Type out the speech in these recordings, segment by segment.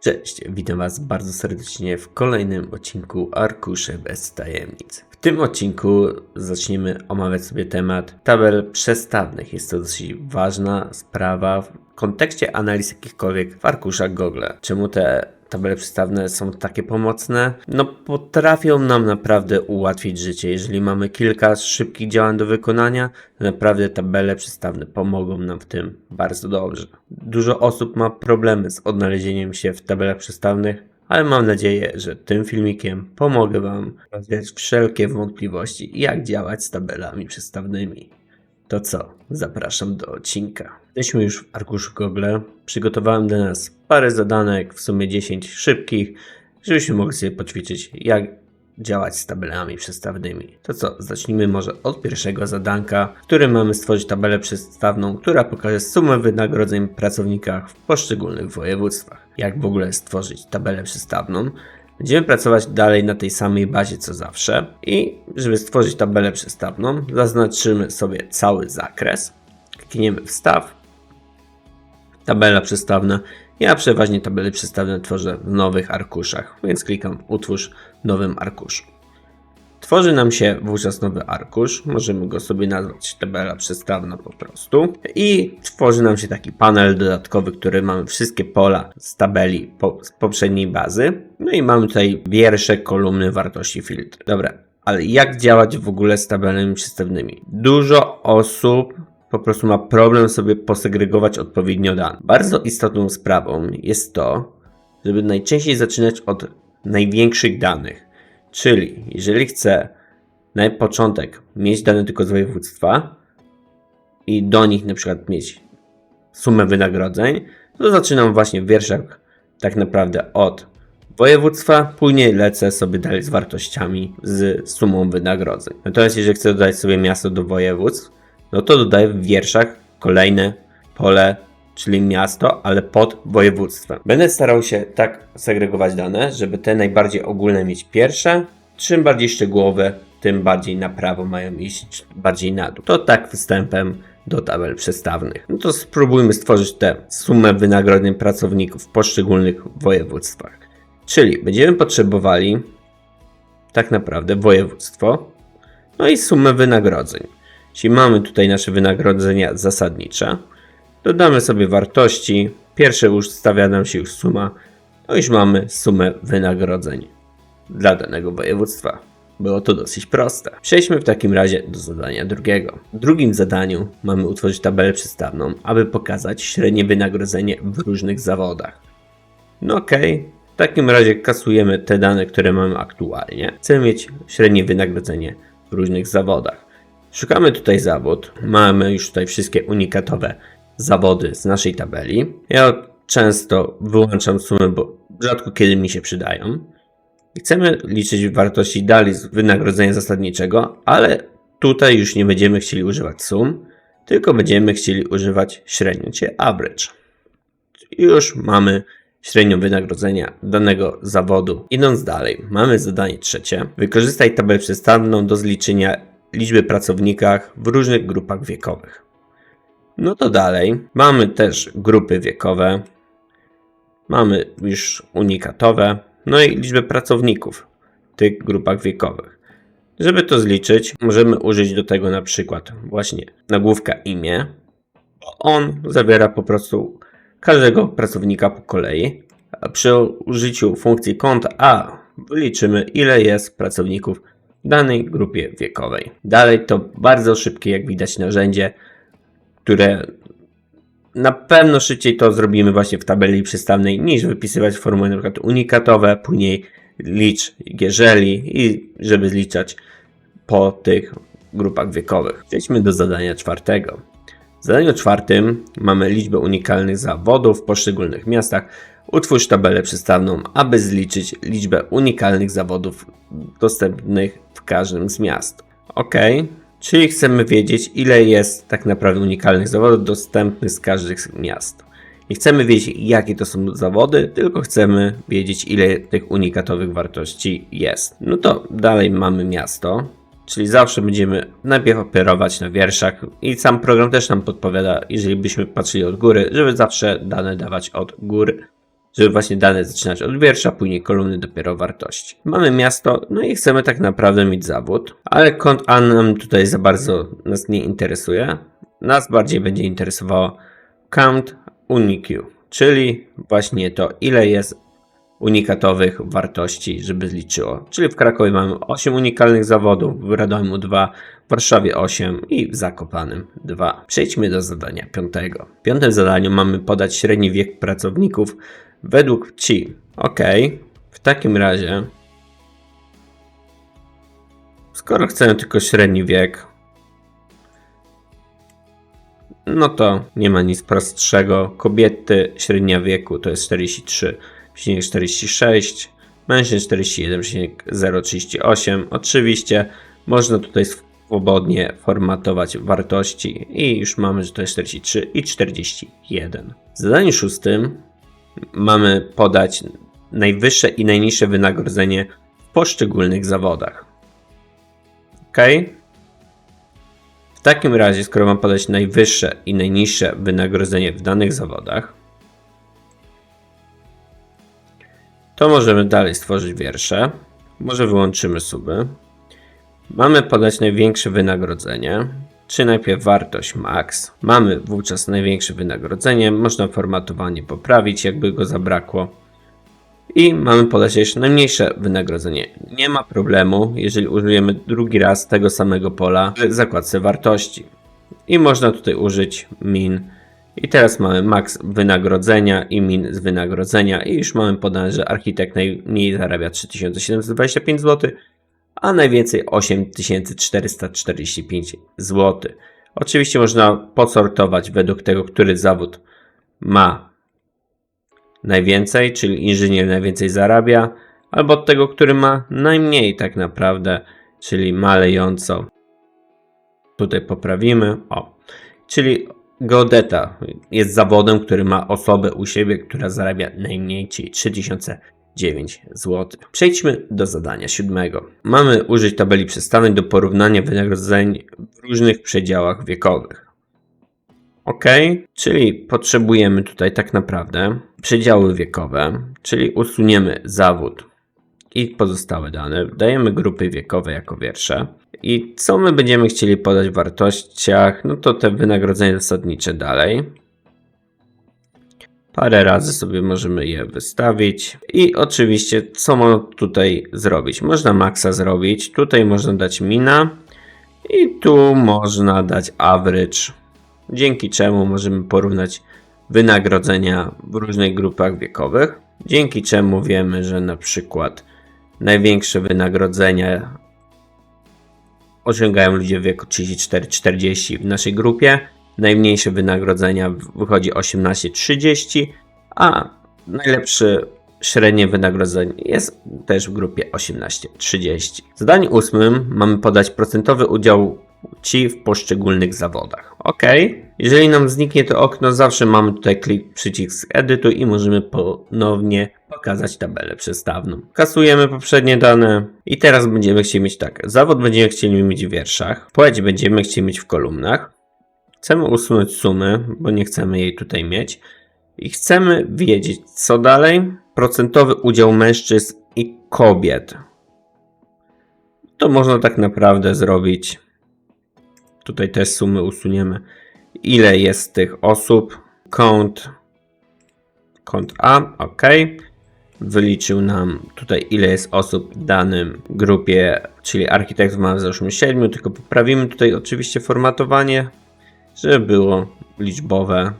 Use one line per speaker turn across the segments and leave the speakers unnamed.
Cześć, witam Was bardzo serdecznie w kolejnym odcinku Arkusze bez tajemnic. W tym odcinku zaczniemy omawiać sobie temat tabel przestawnych. Jest to dosyć ważna sprawa w kontekście analiz jakichkolwiek w arkuszach Google. Czemu te tabele przestawne są takie pomocne? No potrafią nam naprawdę ułatwić życie. Jeżeli mamy kilka szybkich działań do wykonania, naprawdę tabele przestawne pomogą nam w tym bardzo dobrze. Dużo osób ma problemy z odnalezieniem się w tabelach przestawnych, ale mam nadzieję, że tym filmikiem pomogę Wam rozwiać wszelkie wątpliwości, jak działać z tabelami przestawnymi. To co? Zapraszam do odcinka. Jesteśmy już w arkuszu Google. Przygotowałem dla nas parę zadanek, w sumie 10 szybkich, żebyśmy mogli sobie poćwiczyć, jak działać z tabelami przestawnymi. To co? Zacznijmy może od pierwszego zadanka, w którym mamy stworzyć tabelę przestawną, która pokaże sumę wynagrodzeń w pracownikach w poszczególnych województwach. Jak w ogóle stworzyć tabelę przestawną? Będziemy pracować dalej na tej samej bazie co zawsze i żeby stworzyć tabelę przestawną, zaznaczymy sobie cały zakres, klikniemy wstaw, tabela przestawna. Ja przeważnie tabele przestawne tworzę w nowych arkuszach, więc klikam utwórz w nowym arkuszu. Tworzy nam się wówczas nowy arkusz, możemy go sobie nazwać tabela przestawna po prostu i tworzy nam się taki panel dodatkowy, który mamy wszystkie pola z tabeli po, z poprzedniej bazy. No i mamy tutaj wiersze, kolumny, wartości, filtr. Dobra, ale jak działać w ogóle z tabelami przestawnymi? Dużo osób po prostu ma problem sobie posegregować odpowiednio dane. Bardzo istotną sprawą jest to, żeby najczęściej zaczynać od największych danych. Czyli jeżeli chcę na początek mieć dane tylko z województwa i do nich na przykład mieć sumę wynagrodzeń, to zaczynam właśnie w wierszach tak naprawdę od województwa, później lecę sobie dalej z wartościami z sumą wynagrodzeń. Natomiast jeżeli chcę dodać sobie miasto do województw, no to dodaję w wierszach kolejne pole, czyli miasto, ale pod województwem. Będę starał się tak segregować dane, żeby te najbardziej ogólne mieć pierwsze, czym bardziej szczegółowe, tym bardziej na prawo mają iść bardziej na dół. To tak wstępem do tabel przestawnych. No to spróbujmy stworzyć tę sumę wynagrodzeń pracowników w poszczególnych województwach. Czyli będziemy potrzebowali tak naprawdę województwo, no i sumę wynagrodzeń. Jeśli mamy tutaj nasze wynagrodzenia zasadnicze, dodamy sobie wartości. Pierwsze już stawia nam się już suma, no już mamy sumę wynagrodzeń dla danego województwa. Było to dosyć proste. Przejdźmy w takim razie do zadania drugiego. W drugim zadaniu mamy utworzyć tabelę przestawną, aby pokazać średnie wynagrodzenie w różnych zawodach. No okej, w takim razie kasujemy te dane, które mamy aktualnie. Chcemy mieć średnie wynagrodzenie w różnych zawodach. Szukamy tutaj zawód. Mamy już tutaj wszystkie unikatowe zawody z naszej tabeli. Ja często wyłączam sumy, bo rzadko kiedy mi się przydają. Chcemy liczyć wartości dalej z wynagrodzenia zasadniczego, ale tutaj już nie będziemy chcieli używać sum, tylko będziemy chcieli używać średnio, czyli average. I już mamy średnią wynagrodzenia danego zawodu. Idąc dalej, mamy zadanie trzecie. Wykorzystaj tabelę przestawną do zliczenia liczby pracownikach w różnych grupach wiekowych. No to dalej, mamy też grupy wiekowe, mamy już unikatowe, no i liczbę pracowników w tych grupach wiekowych. Żeby to zliczyć, możemy użyć do tego na przykład właśnie nagłówka imię. On zawiera po prostu każdego pracownika po kolei. A przy użyciu funkcji kont A wyliczymy ile jest pracowników w danej grupie wiekowej. Dalej to bardzo szybkie, jak widać, narzędzie, które na pewno szybciej to zrobimy właśnie w tabeli przystawnej niż wypisywać formuły na unikatowe, później licz jeżeli i żeby zliczać po tych grupach wiekowych. Przejdźmy do zadania czwartego. W zadaniu czwartym mamy liczbę unikalnych zawodów w poszczególnych miastach. Utwórz tabelę przystawną, aby zliczyć liczbę unikalnych zawodów dostępnych w każdym z miast. Ok, czyli chcemy wiedzieć, ile jest tak naprawdę unikalnych zawodów dostępnych z każdych miast. Nie chcemy wiedzieć, jakie to są zawody, tylko chcemy wiedzieć, ile tych unikatowych wartości jest. No to dalej mamy miasto, czyli zawsze będziemy najpierw operować na wierszach i sam program też nam podpowiada, jeżeli byśmy patrzyli od góry, żeby zawsze dane dawać od góry. Żeby właśnie dane zaczynać od wiersza, później kolumny dopiero wartości. Mamy miasto, no i chcemy tak naprawdę mieć zawód, ale kąt A nam tutaj za bardzo nas nie interesuje. Nas bardziej będzie interesowało count unique, czyli właśnie to ile jest unikatowych wartości, żeby zliczyło. Czyli w Krakowie mamy 8 unikalnych zawodów, w Radomiu 2, w Warszawie 8 i w Zakopanym 2. Przejdźmy do zadania piątego. W piątym zadaniu mamy podać średni wiek pracowników według CI. Ok, w takim razie skoro chcemy tylko średni wiek, no to nie ma nic prostszego. Kobiety średnia wieku to jest 43,46, mężczyzn 41,038. Oczywiście można tutaj swobodnie formatować wartości i już mamy, że to jest 43 i 41. W zadaniu szóstym mamy podać najwyższe i najniższe wynagrodzenie w poszczególnych zawodach. Ok? W takim razie, skoro mam podać najwyższe i najniższe wynagrodzenie w danych zawodach, to możemy dalej stworzyć wiersze. Może wyłączymy suby. Mamy podać największe wynagrodzenie, czy najpierw wartość max. Mamy wówczas największe wynagrodzenie, można formatowanie poprawić, jakby go zabrakło. I mamy podać jeszcze najmniejsze wynagrodzenie. Nie ma problemu, jeżeli użyjemy drugi raz tego samego pola w zakładce wartości. I można tutaj użyć min. I teraz mamy max wynagrodzenia i min z wynagrodzenia. I już mamy podane, że architekt najmniej zarabia 3725 zł, a najwięcej 8445 zł. Oczywiście można posortować według tego, który zawód ma najwięcej, czyli inżynier najwięcej zarabia, albo od tego, który ma najmniej tak naprawdę, czyli malejąco. Tutaj poprawimy. O, czyli geodeta jest zawodem, który ma osobę u siebie, która zarabia najmniej, czyli 3009 zł. Przejdźmy do zadania siódmego. Mamy użyć tabeli przestawień do porównania wynagrodzeń w różnych przedziałach wiekowych. OK, czyli potrzebujemy tutaj tak naprawdę przedziały wiekowe, czyli usuniemy zawód i pozostałe dane, dajemy grupy wiekowe jako wiersze. I co my będziemy chcieli podać w wartościach, no to te wynagrodzenia zasadnicze dalej. Parę razy sobie możemy je wystawić. I oczywiście, co można tutaj zrobić? Można maxa zrobić, tutaj można dać mina i tu można dać average dzięki czemu możemy porównać wynagrodzenia w różnych grupach wiekowych, dzięki czemu wiemy, że na przykład największe wynagrodzenia osiągają ludzie w wieku 34-40 w naszej grupie, najmniejsze wynagrodzenia wychodzi 18-30, a najlepszy średnie wynagrodzenie jest też w grupie 18-30. W zadaniu ósmym mamy podać procentowy udział ci w poszczególnych zawodach. OK. Jeżeli nam zniknie to okno, zawsze mamy tutaj klik przycisk edytuj i możemy ponownie pokazać tabelę przestawną. Kasujemy poprzednie dane i teraz będziemy chcieli mieć tak. Zawód będziemy chcieli mieć w wierszach, płeć będziemy chcieli mieć w kolumnach. Chcemy usunąć sumy, bo nie chcemy jej tutaj mieć. I chcemy wiedzieć, co dalej. Procentowy udział mężczyzn i kobiet. To można tak naprawdę zrobić Tutaj te sumy usuniemy. Ile jest tych osób? Kąt. Kąt A, ok. Wyliczył nam tutaj ile jest osób w danym grupie, czyli architektów mamy załóżmy 7, tylko poprawimy tutaj oczywiście formatowanie, żeby było liczbowe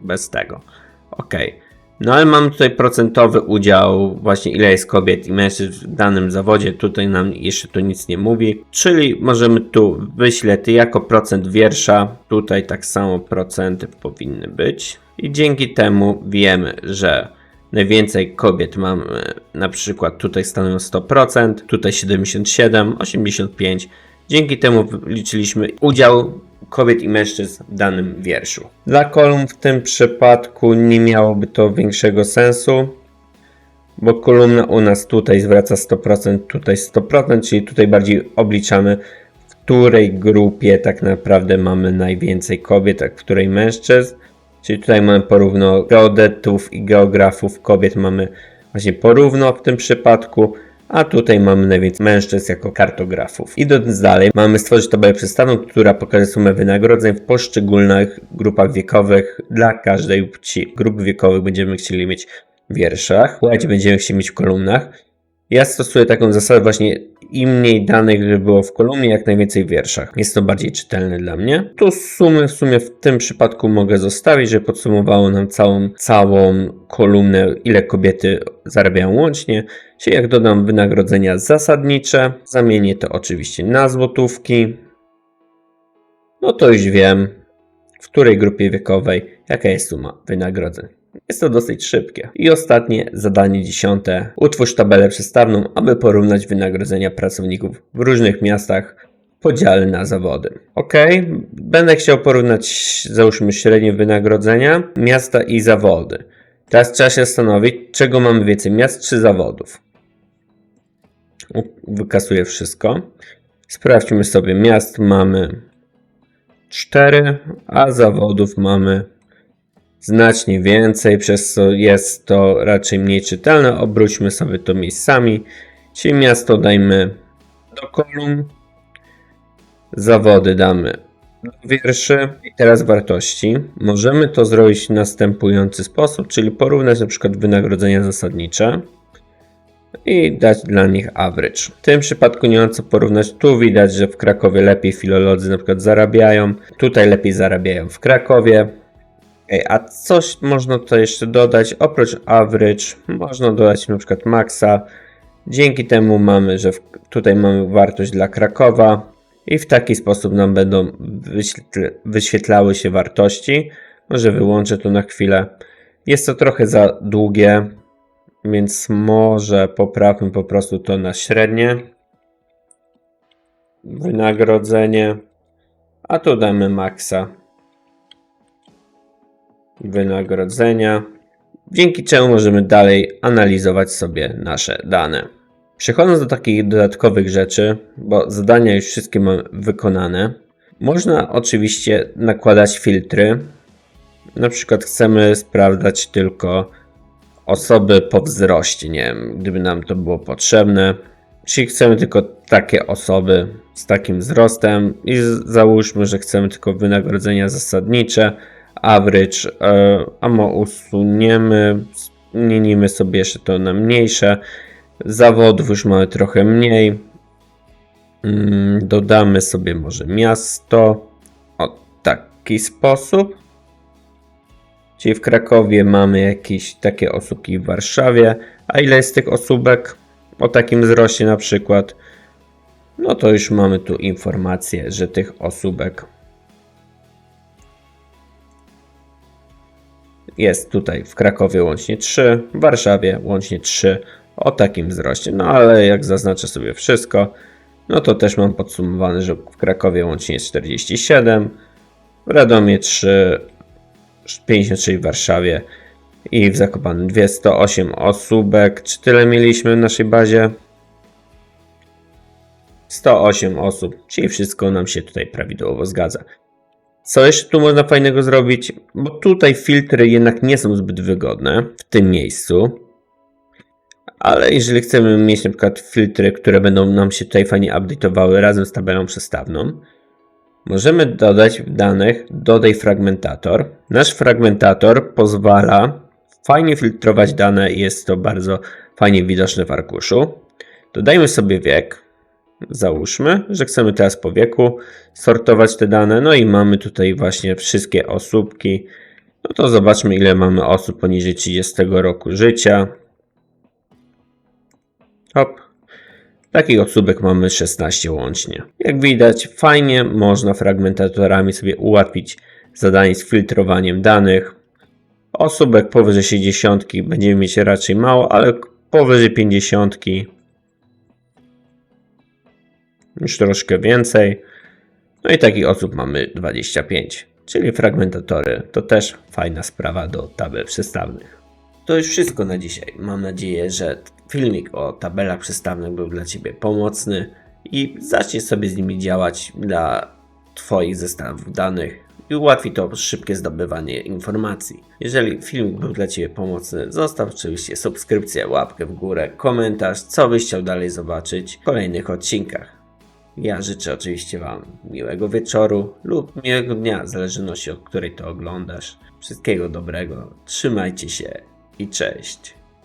bez tego. Ok. No ale mamy tutaj procentowy udział, właśnie ile jest kobiet i mężczyzn w danym zawodzie. Tutaj nam jeszcze to nic nie mówi. Czyli możemy tu wyślety jako procent wiersza. Tutaj tak samo procenty powinny być. I dzięki temu wiemy, że najwięcej kobiet mamy na przykład tutaj stanowią 100%, tutaj 77, 85. Dzięki temu liczyliśmy udział kobiet i mężczyzn w danym wierszu. Dla kolumn w tym przypadku nie miałoby to większego sensu, bo kolumna u nas tutaj zwraca 100%, tutaj 100%, czyli tutaj bardziej obliczamy, w której grupie tak naprawdę mamy najwięcej kobiet, a w której mężczyzn. Czyli tutaj mamy porówno geodetów i geografów, kobiet mamy właśnie porówno w tym przypadku, a tutaj mamy najwięcej mężczyzn jako kartografów. Idąc dalej, mamy stworzyć tabelę przedstawną, która pokaże sumę wynagrodzeń w poszczególnych grupach wiekowych dla każdej płci. Grup wiekowych będziemy chcieli mieć w wierszach, płeć będziemy chcieli mieć w kolumnach. Ja stosuję taką zasadę właśnie im mniej danych, żeby było w kolumnie, jak najwięcej w wierszach. Jest to bardziej czytelne dla mnie. Tu sumy w sumie w tym przypadku mogę zostawić, żeby podsumowało nam całą, całą kolumnę, ile kobiety zarabiają łącznie. Czyli jak dodam wynagrodzenia zasadnicze, zamienię to oczywiście na złotówki. No to już wiem, w której grupie wiekowej, jaka jest suma wynagrodzeń. Jest to dosyć szybkie. I ostatnie, zadanie dziesiąte. Utwórz tabelę przestawną, aby porównać wynagrodzenia pracowników w różnych miastach podziale na zawody. Ok, będę chciał porównać, załóżmy, średnie wynagrodzenia miasta i zawody. Teraz trzeba się zastanowić, czego mamy więcej, miast czy zawodów. Wykasuję wszystko. Sprawdźmy sobie, miast mamy 4, a zawodów mamy znacznie więcej, przez co jest to raczej mniej czytelne. Obróćmy sobie to miejscami. Czyli miasto dajmy do kolumn, zawody damy do wierszy i teraz wartości. Możemy to zrobić w następujący sposób, czyli porównać na przykład wynagrodzenia zasadnicze i dać dla nich average. W tym przypadku nie ma co porównać. Tu widać, że w Krakowie lepiej filolodzy na przykład zarabiają, tutaj lepiej zarabiają w Krakowie. A coś można to jeszcze dodać, oprócz average, można dodać na przykład maxa. Dzięki temu mamy, że w, tutaj mamy wartość dla Krakowa i w taki sposób nam będą wyświetl, wyświetlały się wartości. Może wyłączę to na chwilę. Jest to trochę za długie, więc może poprawmy po prostu to na średnie. Wynagrodzenie, a tu damy maksa wynagrodzenia, dzięki czemu możemy dalej analizować sobie nasze dane. Przechodząc do takich dodatkowych rzeczy, bo zadania już wszystkie mamy wykonane, można oczywiście nakładać filtry. Na przykład chcemy sprawdzać tylko osoby po wzroście, nie wiem, gdyby nam to było potrzebne. Czyli chcemy tylko takie osoby z takim wzrostem i załóżmy, że chcemy tylko wynagrodzenia zasadnicze, average, e, a mo usuniemy, zmienimy sobie jeszcze to na mniejsze. Zawodów już mamy trochę mniej. Mm, Dodamy sobie może miasto. O taki sposób. Czyli w Krakowie mamy jakieś takie osóbki w Warszawie. A ile jest tych osóbek o takim wzroście na przykład? No to już mamy tu informację, że tych osóbek jest tutaj w Krakowie łącznie 3, w Warszawie łącznie 3 o takim wzroście. No ale jak zaznaczę sobie wszystko, no to też mam podsumowane, że w Krakowie łącznie jest 47, w Radomie 3, 56 w Warszawie i w Zakopanem 208 osóbek. Czy tyle mieliśmy w naszej bazie? 108 osób, czyli wszystko nam się tutaj prawidłowo zgadza. Co jeszcze tu można fajnego zrobić? Bo tutaj filtry jednak nie są zbyt wygodne w tym miejscu. Ale jeżeli chcemy mieć na przykład filtry, które będą nam się tutaj fajnie update'owały razem z tabelą przestawną, możemy dodać w danych dodaj fragmentator. Nasz fragmentator pozwala fajnie filtrować dane i jest to bardzo fajnie widoczne w arkuszu. Dodajmy sobie wiek. Załóżmy, że chcemy teraz po wieku sortować te dane, no i mamy tutaj właśnie wszystkie osóbki. No to zobaczmy, ile mamy osób poniżej 30 roku życia. Hop. Takich osóbek mamy 16 łącznie. Jak widać, fajnie można fragmentatorami sobie ułatwić zadanie z filtrowaniem danych. Osóbek powyżej 60 będziemy mieć raczej mało, ale powyżej 50 już troszkę więcej. No i takich osób mamy 25, czyli fragmentatory to też fajna sprawa do tabel przestawnych. To już wszystko na dzisiaj. Mam nadzieję, że filmik o tabelach przestawnych był dla Ciebie pomocny i zaczniesz sobie z nimi działać dla Twoich zestawów danych. i ułatwi to szybkie zdobywanie informacji. Jeżeli filmik był dla Ciebie pomocny, zostaw oczywiście subskrypcję, łapkę w górę, komentarz, co byś chciał dalej zobaczyć w kolejnych odcinkach. Ja życzę oczywiście Wam miłego wieczoru lub miłego dnia, w zależności od której to oglądasz. Wszystkiego dobrego, trzymajcie się i cześć.